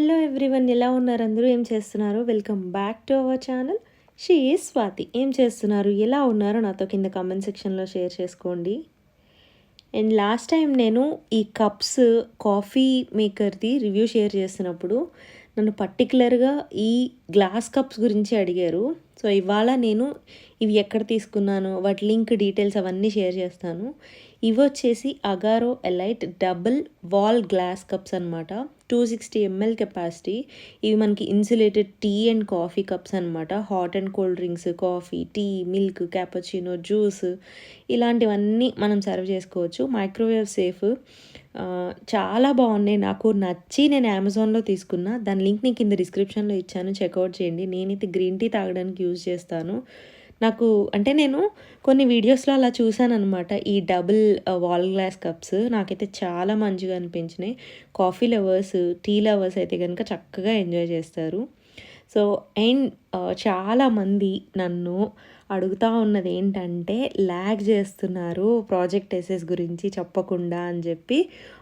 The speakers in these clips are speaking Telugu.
హలో ఎవ్రీవన్ ఎలా ఉన్నారు? అందరూ ఏం చేస్తున్నారు? Welcome back to our channel. She is Swathi. ఏం చేస్తున్నారు? ఎలా ఉన్నారో? నాతో కింద కామెంట్ సెక్షన్లో షేర్ చేసుకోండి. అండ్ లాస్ట్ టైం నేను ఈ కప్స్ కాఫీ మేకర్ది రివ్యూ షేర్ చేస్తున్నప్పుడు నన్ను పర్టికులర్గా ఈ గ్లాస్ కప్స్ గురించి అడిగారు. సో ఇవాళ నేను ఇవి ఎక్కడ తీసుకున్నాను వాటి లింక్ డీటెయిల్స్ అవన్నీ షేర్ చేస్తాను. ఇవి వచ్చేసి Agaro elite double wall glass cups అనమాట టూ సిక్స్టీ ఎంఎల్ కెపాసిటీ ఇవి మనకి insulated tea and coffee cups అనమాట hot and cold drinks coffee tea milk cappuccino juice ఇలాంటివన్నీ మనం సర్వ్ చేసుకోవచ్చు. మైక్రోవేవ్ సేఫ్ చాలా బాగున్నాయి. నాకు నచ్చి నేను అమెజాన్లో తీసుకున్నా. దాని లింక్ నేను కింద డిస్క్రిప్షన్లో ఇచ్చాను. చెక్అవుట్ చేయండి. నేనైతే గ్రీన్ టీ తాగడానికి యూజ్ చేస్తాను. నాకు అంటే నేను కొన్ని వీడియోస్లో అలా చూశాను అనమాట ఈ డబుల్ వాల్ గ్లాస్ కప్స్ నాకైతే చాలా మంచిగా అనిపించినాయి. కాఫీ లవర్స్ టీ లవర్స్ అయితే కనుక చక్కగా ఎంజాయ్ చేస్తారు. సో అండ్ చాలామంది నన్ను అడుగుతూ ఉన్నది ఏంటంటే ల్యాగ్ చేస్తున్నారు ప్రాజెక్ట్ ఎసెస్ గురించి చెప్పకుండా అని చెప్పి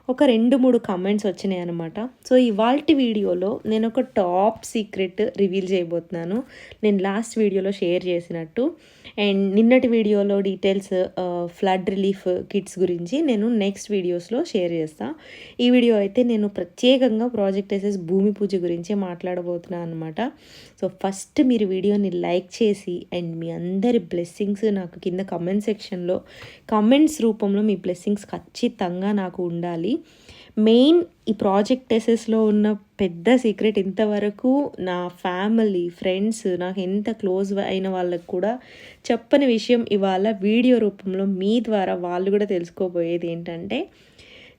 ఒక రెండు మూడు కమెంట్స్ వచ్చినాయి అనమాట సో ఇవాల్టి వీడియోలో నేను ఒక టాప్ సీక్రెట్ రివీల్ చేయబోతున్నాను. నేను లాస్ట్ వీడియోలో షేర్ చేసినట్టు. అండ్ నిన్నటి వీడియోలో డీటెయిల్స్ ఫ్లడ్ రిలీఫ్ కిట్స్ గురించి నేను నెక్స్ట్ వీడియోస్లో షేర్ చేస్తాను ఈ వీడియో అయితే నేను ప్రత్యేకంగా ప్రాజెక్ట్ ఎసెస్ భూమి పూజ గురించి మాట్లాడబోతున్నాను అనమాట సో ఫస్ట్ మీరు వీడియోని లైక్ చేసి అండ్ మీ అందరి బ్లెస్సింగ్స్ నాకు కింద కమెంట్ సెక్షన్లో కమెంట్స్ రూపంలో మీ బ్లెస్సింగ్స్ ఖచ్చితంగా నాకు ఉండాలి. మెయిన్ ఈ ప్రాజెక్ట్ ఎసెస్లో ఉన్న పెద్ద సీక్రెట్ ఇంతవరకు నా ఫ్యామిలీ ఫ్రెండ్స్ నాకు ఎంత క్లోజ్ అయిన వాళ్ళకు కూడా చెప్పని విషయం ఇవాళ వీడియో రూపంలో మీ ద్వారా వాళ్ళు కూడా తెలుసుకోబోయేది ఏంటంటే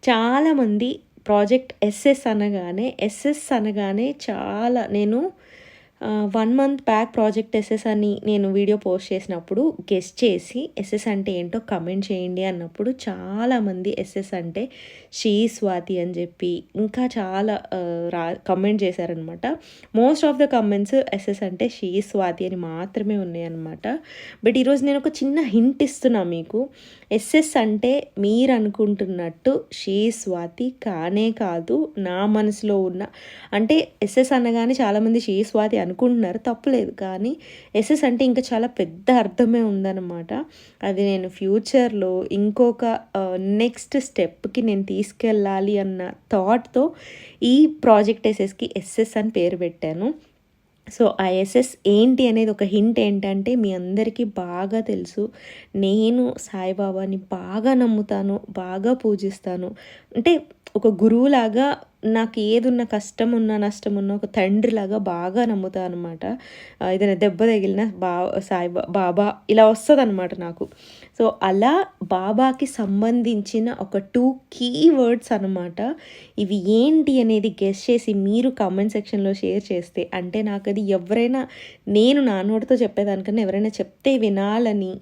చాలామంది ప్రాజెక్ట్ ఎస్ఎస్ అనగానే ఎస్ఎస్ అనగానే చాలా నేను one month back project SS అని నేను వీడియో పోస్ట్ చేసినప్పుడు గెస్ట్ చేసి ఎస్ఎస్ అంటే ఏంటో కమెంట్ చేయండి అన్నప్పుడు చాలామంది ఎస్ఎస్ అంటే షీ స్వాతి అని చెప్పి ఇంకా చాలా రా కమెంట్ చేశారనమాట most of the comments SS అంటే షీ స్వాతి అని మాత్రమే ఉన్నాయన్నమాట. బట్ ఈరోజు నేను ఒక చిన్న హింట్ ఇస్తున్నా మీకు. ఎస్ఎస్ అంటే మీరు అనుకుంటున్నట్టు షీ స్వాతి కానే కాదు నా మనసులో ఉన్న అంటే ఎస్ఎస్ అనగానే చాలామంది షీ స్వాతి అనుకుంటున్నారు. తప్పులేదు. కానీ ఎస్ఎస్ అంటే ఇంకా చాలా పెద్ద అర్థమే ఉందన్నమాట. అది నేను ఫ్యూచర్లో ఇంకొక నెక్స్ట్ స్టెప్కి నేను తీసుకెళ్ళాలి అన్న థాట్తో ఈ ప్రాజెక్ట్ ఎస్ఎస్కి ఎస్ఎస్ అని పేరు పెట్టాను. సో ఆ ఎస్ఎస్ ఏంటి అనేది ఒక హింట్ ఏంటంటే మీ అందరికీ బాగా తెలుసు. నేను సాయిబాబాని బాగా నమ్ముతాను బాగా పూజిస్తాను. అంటే ఒక గురువులాగా నాకు ఏదున్న కష్టం ఉన్నా నష్టం ఉన్న ఒక తండ్రిలాగా బాగా నమ్ముతా అనమాట ఏదైనా దెబ్బ తగిలిన బా సాయి బాబా ఇలా వస్తుంది అనమాట నాకు. సో అలా బాబాకి సంబంధించిన ఒక టూ కీ వర్డ్స్ అనమాట ఇవి ఏంటి అనేది గెస్ చేసి మీరు కామెంట్ సెక్షన్లో షేర్ చేస్తే అంటే నాకు అది ఎవరైనా నేను నా చెప్పేదానికన్నా ఎవరైనా చెప్తే వినాలని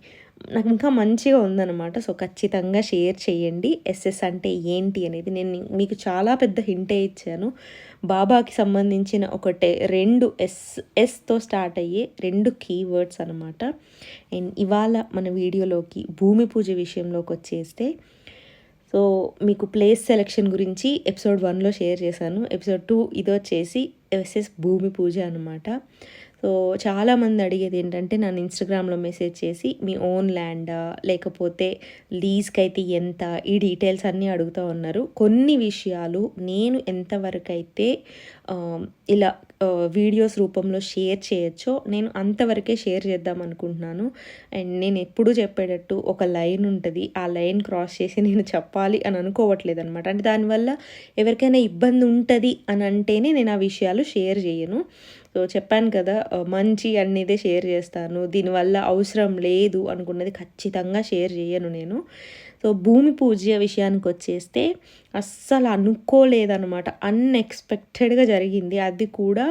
నాకు ఇంకా మంచిగా ఉందన్నమాట. సో ఖచ్చితంగా షేర్ చేయండి. ఎస్ఎస్ అంటే ఏంటి అనేది నేను మీకు చాలా పెద్ద హింటే ఇచ్చాను. బాబాకి సంబంధించిన ఒకటే రెండు ఎస్ ఎస్తో స్టార్ట్ అయ్యే రెండు కీవర్డ్స్ అనమాట అండ్ ఇవాళ మన వీడియోలోకి భూమి పూజ విషయంలోకి వచ్చేస్తే సో మీకు ప్లేస్ సెలెక్షన్ గురించి ఎపిసోడ్ వన్లో షేర్ చేశాను. ఎపిసోడ్ టూ ఇది వచ్చేసి ఎస్ఎస్ భూమి పూజ అనమాట సో చాలామంది అడిగేది ఏంటంటే నన్ను ఇన్స్టాగ్రామ్లో మెసేజ్ చేసి మీ ఓన్ ల్యాండా లేకపోతే లీజ్కి అయితే ఎంత? ఈ డీటెయిల్స్ అన్నీ అడుగుతూ ఉన్నారు. కొన్ని విషయాలు నేను ఎంతవరకు అయితే ఇలా వీడియోస్ రూపంలో షేర్ చేయొచ్చో నేను అంతవరకే షేర్ చేద్దాం అనుకుంటున్నాను. అండ్ నేను ఎప్పుడు చెప్పేటట్టు ఒక లైన్ ఉంటుంది. ఆ లైన్ క్రాస్ చేసి నేను చెప్పాలి అని అనుకోవట్లేదు అనమాట అంటే దానివల్ల ఎవరికైనా ఇబ్బంది ఉంటుంది అని అంటేనే నేను ఆ విషయాలు షేర్ చేయను. సో చెప్పాను కదా మంచి అన్నదే షేర్ చేస్తాను. దీనివల్ల అవసరం లేదు అనుకున్నది ఖచ్చితంగా షేర్ చేయను నేను. సో భూమి పూజ విషయానికి వచ్చేస్తే అస్సలు అనుకోలేదనమాట అన్ఎక్స్పెక్టెడ్గా జరిగింది. అది కూడా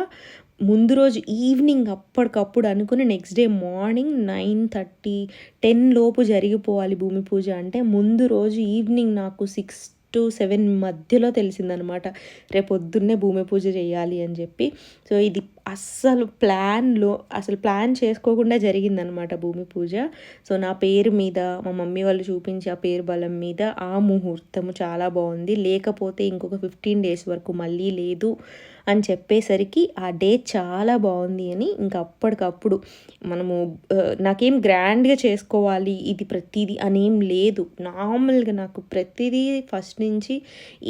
ముందు రోజు ఈవినింగ్ అప్పటికప్పుడు అనుకుని next day morning nine thirty ten లోపు జరిగిపోవాలి భూమి పూజ అంటే ముందు రోజు ఈవినింగ్ నాకు సిక్స్ టు సెవెన్ మధ్యలో తెలిసిందనమాట రేపు పొద్దున్నే భూమి పూజ చేయాలి అని చెప్పి. సో ఇది అస్సలు ప్లాన్లో అసలు ప్లాన్ చేసుకోకుండా జరిగిందనమాట భూమి పూజ. సో నా పేరు మీద మా మమ్మీ వాళ్ళు చూపించి ఆ పేరు బలం మీద ఆ ముహూర్తము చాలా బాగుంది. లేకపోతే ఇంకొక ఫిఫ్టీన్ డేస్ వరకు మళ్ళీ లేదు అని చెప్పేసరికి ఆ డే చాలా బాగుంది అని ఇంకా అప్పటికప్పుడు మనము నాకేం గ్రాండ్గా చేసుకోవాలి ఇది ప్రతిదీ అనేం లేదు. నార్మల్గా నాకు ప్రతిదీ ఫస్ట్ నుంచి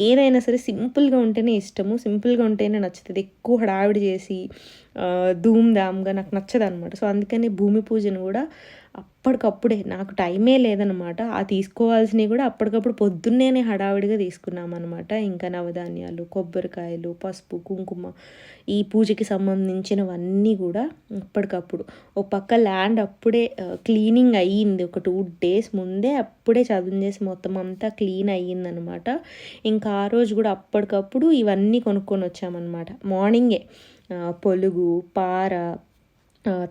ఏదైనా సరే సింపుల్గా ఉంటేనే ఇష్టము సింపుల్గా ఉంటేనే నచ్చుతుంది. ఎక్కువ హడావిడి చేసి ధూమ్ ధామ్గా నాకు నచ్చదు అనమాట సో అందుకని భూమి పూజను కూడా అప్పటికప్పుడే నాకు టైమే లేదనమాట ఆ తీసుకోవాల్సినవి కూడా అప్పటికప్పుడు పొద్దున్నేనే హడావిడిగా తీసుకున్నామన్నమాట. ఇంకా నవధాన్యాలు కొబ్బరికాయలు పసుపు కుంకుమ ఈ పూజకి సంబంధించినవన్నీ కూడా అప్పటికప్పుడు. ఒక పక్క ల్యాండ్ అప్పుడే క్లీనింగ్ అయ్యింది. ఒక టూ డేస్ ముందే అప్పుడే చదువు చేసి మొత్తం అంతా క్లీన్ అయ్యిందనమాట ఇంకా ఆ రోజు కూడా అప్పటికప్పుడు ఇవన్నీ కొనుక్కొని వచ్చామన్నమాట. మార్నింగే. పొలుగు పార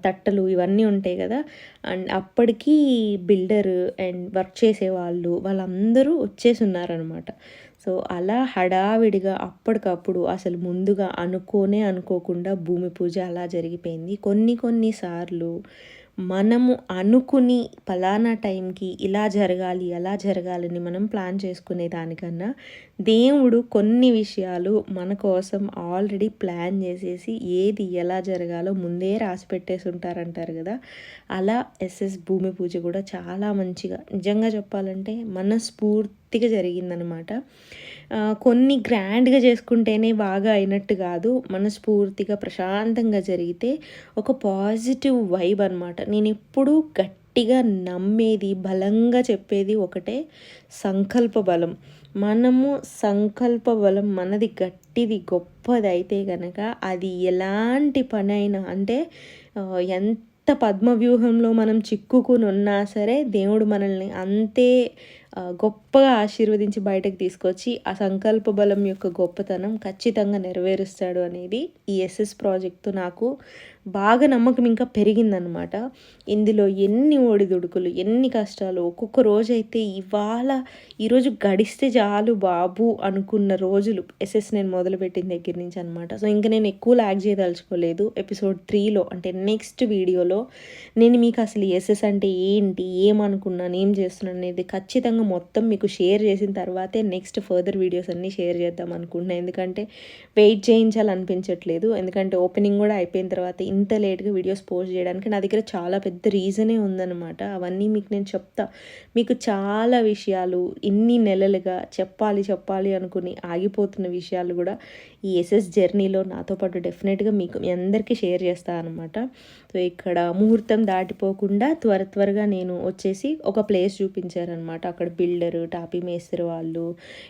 తట్టలు ఇవన్నీ ఉంటాయి కదా. అండ్ అప్పటికి బిల్డర్ అండ్ వర్క్ చేసేవాళ్ళు వాళ్ళందరూ వచ్చేసి ఉన్నారనమాట సో అలా హడావిడిగా అప్పటికప్పుడు అసలు ముందుగా అనుకోనే అనుకోకుండా భూమి పూజ అలా జరిగిపోయింది. కొన్ని కొన్ని సార్లు మనము అనుకుని ఫలానా టైంకి ఇలా జరగాలి అలా జరగాలని మనం ప్లాన్ చేసుకునే దానికన్నా దేవుడు కొన్ని విషయాలు మన కోసం ఆల్రెడీ ప్లాన్ చేసేసి ఏది ఎలా జరగాలో ముందే రాసి పెట్టేసి ఉంటారంటారు కదా. అలా ఎస్ఎస్ భూమి పూజ కూడా చాలా మంచిగా నిజంగా చెప్పాలంటే మనస్ఫూర్తిగా జరిగిందనమాట. కొన్ని గ్రాండ్గా చేసుకుంటేనే బాగా అయినట్టు కాదు మనస్ఫూర్తిగా ప్రశాంతంగా జరిగితే ఒక పాజిటివ్ వైబ్ అనమాట. నేను ఎప్పుడూ గట్టిగా నమ్మేది బలంగా చెప్పేది ఒకటే సంకల్ప బలం. మనము సంకల్ప బలం మనది గట్టిది గొప్పది అయితే కనుక అది ఎలాంటి పని అయినా అంటే ఎంత పద్మవ్యూహంలో మనం చిక్కుకుని ఉన్నా సరే దేవుడు మనల్ని అంతే గొప్పగా ఆశీర్వదించి బయటకు తీసుకొచ్చి ఆ సంకల్ప బలం యొక్క గొప్పతనం ఖచ్చితంగా నెరవేరుస్తాడు అనేది ఈ ఎస్ఎస్ ప్రాజెక్టు నాకు బాగా నమ్మకం ఇంకా పెరిగిందనమాట ఇందులో ఎన్ని ఒడిదుడుకులు ఎన్ని కష్టాలు ఒక్కొక్క రోజు అయితే ఇవాళ ఈరోజు గడిస్తే చాలు బాబు అనుకున్న రోజులు ఎస్ఎస్ నేను మొదలుపెట్టిన దగ్గర నుంచి అనమాట సో ఇంకా నేను ఎక్కువ ల్యాక్ చేయదలుచుకోలేదు ఎపిసోడ్ త్రీలో అంటే నెక్స్ట్ వీడియోలో. నేను మీకు అసలు ఎస్ఎస్ అంటే ఏంటి ఏమనుకున్నాను ఏం చేస్తున్నాను అనేది ఖచ్చితంగా మొత్తం మీకు షేర్ చేసిన తర్వాతే నెక్స్ట్ ఫర్దర్ వీడియోస్ అన్నీ షేర్ చేద్దాం అనుకుంటున్నాను ఎందుకంటే వెయిట్ చేయించాలనిపించట్లేదు. ఎందుకంటే ఓపెనింగ్ కూడా అయిపోయిన తర్వాత ఇంత లేట్గా వీడియోస్ పోస్ట్ చేయడానికి నా దగ్గర చాలా పెద్ద రీజనే ఉందన్నమాట. అవన్నీ మీకు నేను చెప్తా. మీకు చాలా విషయాలు ఇన్ని నెలలుగా చెప్పాలి చెప్పాలి అనుకుని ఆగిపోతున్న విషయాలు కూడా ఈ ఎస్ఎస్ జర్నీలో నాతో పాటు డెఫినెట్గా మీకు మీ అందరికీ షేర్ చేస్తాను అనమాట సో ఇక్కడ ముహూర్తం దాటిపోకుండా త్వర త్వరగా నేను వచ్చేసి ఒక ప్లేస్ చూపించారనమాట అక్కడ బిల్డరు టాపీ మేస్త్రి వాళ్ళు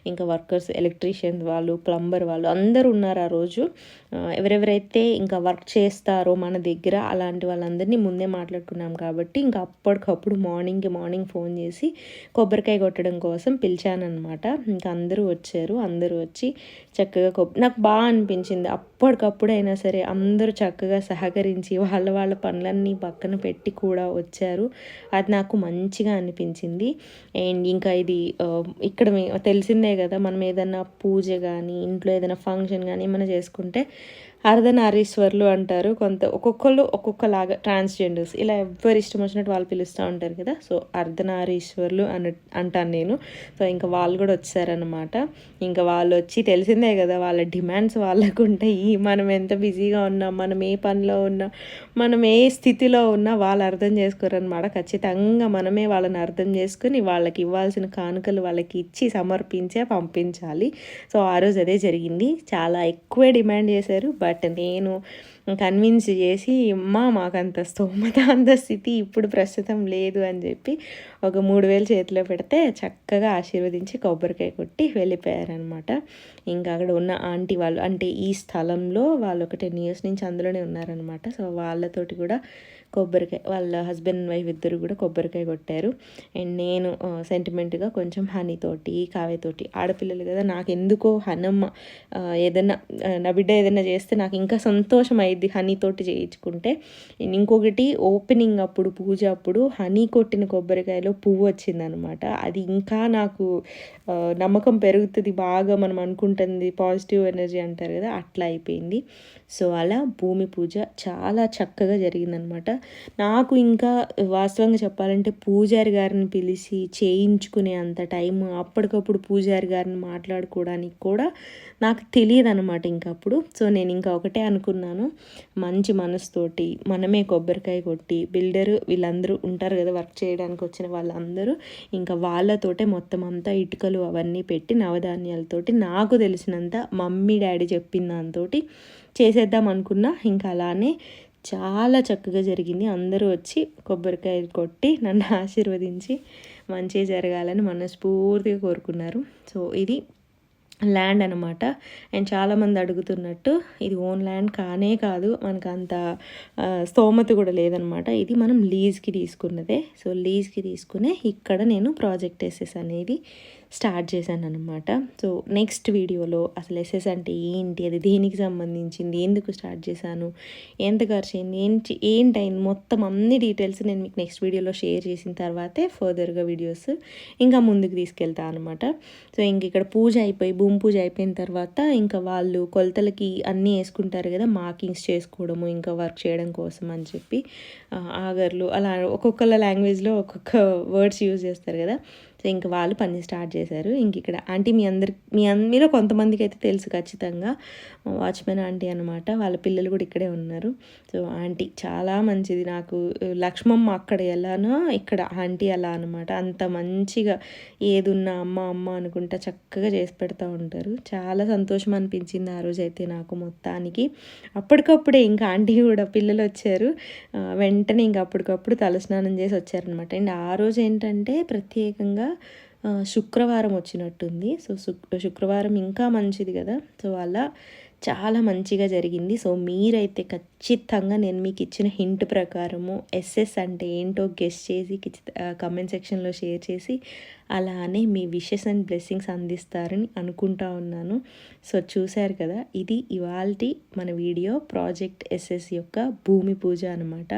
ఇంకా వర్కర్స్ ఎలక్ట్రీషియన్ వాళ్ళు ప్లంబర్ వాళ్ళు అందరూ ఉన్నారు ఆ రోజు. ఎవరెవరైతే ఇంకా వర్క్ చేస్తారో మన దగ్గర అలాంటి వాళ్ళందరినీ ముందే మాట్లాడుకున్నాం కాబట్టి ఇంకా అప్పటికప్పుడు మార్నింగ్కి మార్నింగ్ ఫోన్ చేసి కొబ్బరికాయ కొట్టడం కోసం పిలిచానమాట ఇంకా అందరూ వచ్చారు. అందరూ వచ్చి చక్కగా కొబ్బరి నాకు బాగా అనిపించింది. అప్పటికప్పుడైనా సరే అందరూ చక్కగా సహకరించి వాళ్ళ వాళ్ళ పనులన్నీ పక్కన పెట్టి కూడా వచ్చారు. అది నాకు మంచిగా అనిపించింది. అండ్ ఇంకా ఇది ఇక్కడ తెలిసిందే కదా మనం ఏదైనా పూజ కానీ ఇంట్లో ఏదైనా ఫంక్షన్ కానీ ఏమైనా చేసుకుంటే అర్ధనారీశ్వర్లు అంటారు. కొంత ఒక్కొక్కళ్ళు ఒక్కొక్కలాగా ట్రాన్స్జెండర్స్. ఇలా ఎవరు ఇష్టం వచ్చినట్టు వాళ్ళు పిలుస్తూ ఉంటారు కదా. సో అర్ధనారీశ్వర్లు అని అంటాను నేను. సో ఇంకా వాళ్ళు కూడా వచ్చారనమాట ఇంకా వాళ్ళు వచ్చి తెలిసిందే కదా వాళ్ళ డిమాండ్స్ వాళ్ళకు ఉంటాయి మనం ఎంత బిజీగా ఉన్నాం మనం ఏ పనిలో ఉన్నా మనం ఏ స్థితిలో ఉన్నా వాళ్ళు అర్థం చేసుకోరనమాట ఖచ్చితంగా మనమే వాళ్ళని అర్థం చేసుకుని వాళ్ళకి ఇవ్వాల్సిన కానుకలు వాళ్ళకి ఇచ్చి సమర్పించే పంపించాలి. సో ఆ రోజు అదే జరిగింది. చాలా ఎక్కువే డిమాండ్ చేశారు. బట్ బట్ నేను కన్విన్స్ చేసి అమ్మ మాకంత స్తోమత అంత స్థితి ఇప్పుడు ప్రస్తుతం లేదు అని చెప్పి ఒక మూడు వేలు చేతిలో పెడితే చక్కగా ఆశీర్వదించి కొబ్బరికాయ కొట్టి వెళ్ళిపోయారనమాట ఇంకా అక్కడ ఉన్న ఆంటీ వాళ్ళు అంటే ఈ స్థలంలో వాళ్ళు ఒక టెన్ ఇయర్స్ నుంచి అందులోనే ఉన్నారనమాట సో వాళ్ళతోటి కూడా కొబ్బరికాయ వాళ్ళ హస్బెండ్ వైఫ్ ఇద్దరు కూడా కొబ్బరికాయ కొట్టారు. అండ్ నేను సెంటిమెంట్గా కొంచెం హనీతోటి కావేతోటి ఆడపిల్లలు కదా నాకు ఎందుకో హనమ్మ ఏదైనా నా బిడ్డ ఏదైనా చేస్తే నాకు ఇంకా సంతోషం ఇది హనీతోటి చేయించుకుంటే. ఇంకొకటి ఓపెనింగ్ అప్పుడు పూజ అప్పుడు హనీ కొట్టిన కొబ్బరికాయలో పువ్వు వచ్చిందనమాట. అది ఇంకా నాకు నమ్మకం పెరుగుతుంది బాగా మనం అనుకుంటుంది పాజిటివ్ ఎనర్జీ అంటారు కదా అట్లా అయిపోయింది. సో అలా భూమి పూజ చాలా చక్కగా జరిగిందనమాట. నాకు ఇంకా వాస్తవంగా చెప్పాలంటే పూజారి గారిని పిలిచి చేయించుకునే అంత టైం అప్పటికప్పుడు పూజారి గారిని మాట్లాడుకోవడానికి కూడా నాకు తెలియదు అనమాట ఇంకా అప్పుడు సో నేను ఇంకా ఒకటే అనుకున్నాను. మంచి మనసుతోటి మనమే కొబ్బరికాయ కొట్టి బిల్డర్ వీళ్ళందరూ ఉంటారు కదా వర్క్ చేయడానికి వచ్చిన వాళ్ళందరూ ఇంకా వాళ్ళతోటే మొత్తం అంతా ఇటుకలు అవన్నీ పెట్టి నవధాన్యాలతోటి నాకు తెలిసినంత మమ్మీ డాడీ చెప్పిన దాంతో చేసేద్దాం అనుకున్నా. ఇంకా అలానే చాలా చక్కగా జరిగింది. అందరూ వచ్చి కొబ్బరికాయలు కొట్టి నన్ను ఆశీర్వదించి మంచిగా జరగాలని మనస్ఫూర్తిగా కోరుకున్నారు. సో ఇది ల్యాండ్ అనమాట అండ్ చాలామంది అడుగుతున్నట్టు ఇది ఓన్ ల్యాండ్ కానే కాదు. మనకు అంత స్తోమత కూడా లేదనమాట ఇది మనం లీజ్కి తీసుకున్నదే. సో లీజ్కి తీసుకునే ఇక్కడ నేను ప్రాజెక్ట్ ఎస్ఎస్ అనేది స్టార్ట్ చేశాను అనమాట సో నెక్స్ట్ వీడియోలో అసలు ఎస్ఎస్ అంటే ఏంటి? అది దేనికి సంబంధించింది? ఎందుకు స్టార్ట్ చేశాను? ఎంత ఖర్చు అయింది? ఏంటి ఏంటైంది మొత్తం అన్ని డీటెయిల్స్ నేను మీకు నెక్స్ట్ వీడియోలో షేర్ చేసిన తర్వాతే ఫర్దర్గా వీడియోస్ ఇంకా ముందుకు తీసుకెళ్తా అనమాట సో ఇంక ఇక్కడ పూజ అయిపోయి భూమి పూజ అయిపోయిన తర్వాత ఇంకా వాళ్ళు కొలతలకి అన్నీ వేసుకుంటారు కదా మార్కింగ్స్ చేసుకోవడము ఇంకా వర్క్ చేయడం కోసం అని చెప్పి ఆగర్లు అలా ఒక్కొక్కళ్ళ లాంగ్వేజ్లో ఒక్కొక్క వర్డ్స్ యూజ్ చేస్తారు కదా. సో ఇంక వాళ్ళు పని స్టార్ట్ చేశారు. ఇంక ఇక్కడ ఆంటీ మీ అందరి మీ అంద మీలో కొంతమందికి అయితే తెలుసు ఖచ్చితంగా. వాచ్మెన్ ఆంటీ అనమాట వాళ్ళ పిల్లలు కూడా ఇక్కడే ఉన్నారు. సో ఆంటీ చాలా మంచిది నాకు. లక్ష్మమ్మ అక్కడ ఎలానో ఇక్కడ ఆంటీ అలా అనమాట అంత మంచిగా ఏదున్నా అమ్మ అమ్మ అనుకుంటా చక్కగా చేసి పెడతా ఉంటారు. చాలా సంతోషం అనిపించింది ఆ రోజు అయితే నాకు మొత్తానికి. అప్పటికప్పుడే ఇంకా ఆంటీ కూడా పిల్లలు వచ్చారు. వెంటనే ఇంకా అప్పటికప్పుడు తలస్నానం చేసి వచ్చారనమాట అండ్ ఆ రోజు ఏంటంటే ప్రత్యేకంగా శుక్రవారం వచ్చినట్టుంది. సో శుక్ శుక్రవారం ఇంకా మంచిది కదా. సో అలా చాలా మంచిగా జరిగింది. సో మీరైతే ఖచ్చితంగా నేను మీకు ఇచ్చిన హింట్ ప్రకారము ఎస్ఎస్ అంటే ఏంటో గెస్ట్ చేసి కమెంట్ సెక్షన్లో షేర్ చేసి అలానే మీ విషెస్ అండ్ బ్లెస్సింగ్స్ అందిస్తారని అనుకుంటా ఉన్నాను. సో చూశారు కదా ఇది ఇవాల్టి మన వీడియో ప్రాజెక్ట్ ఎస్ఎస్ యొక్క భూమి పూజ అనమాట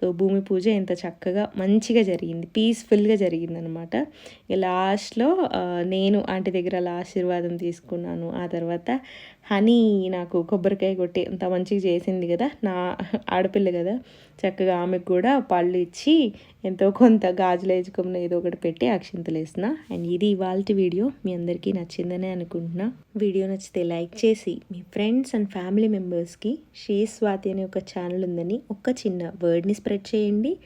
సో భూమి పూజ ఎంత చక్కగా మంచిగా జరిగింది పీస్ఫుల్గా జరిగింది అనమాట లాస్ట్లో నేను ఆంటీ దగ్గర అలా ఆశీర్వాదం తీసుకున్నాను. ఆ తర్వాత హనీ నాకు కొబ్బరికాయ కొట్టి అంత మంచిగా చేసింది కదా నా ఆడపిల్ల కదా చక్కగా ఆమెకు కూడా పళ్ళు ఇచ్చి ఎంతో కొంత గాజులు వేసుకున్న ఏదో ఒకటి పెట్టి అక్షింతలు వేసిన అండ్ ఇది ఇవాళ వీడియో. మీ అందరికీ నచ్చిందనే అనుకుంటున్నా. వీడియో నచ్చితే లైక్ చేసి మీ ఫ్రెండ్స్ అండ్ ఫ్యామిలీ మెంబర్స్కి షే స్వాతి అనే ఒక ఛానల్ ఉందని ఒక చిన్న వర్డ్ని స్ప్రెడ్ చేయండి.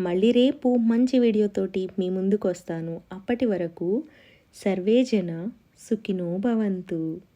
మళ్ళీ రేపు మంచి వీడియోతోటి మీ ముందుకు వస్తాను. అప్పటి వరకు సర్వేజన సుఖినో భవంతు.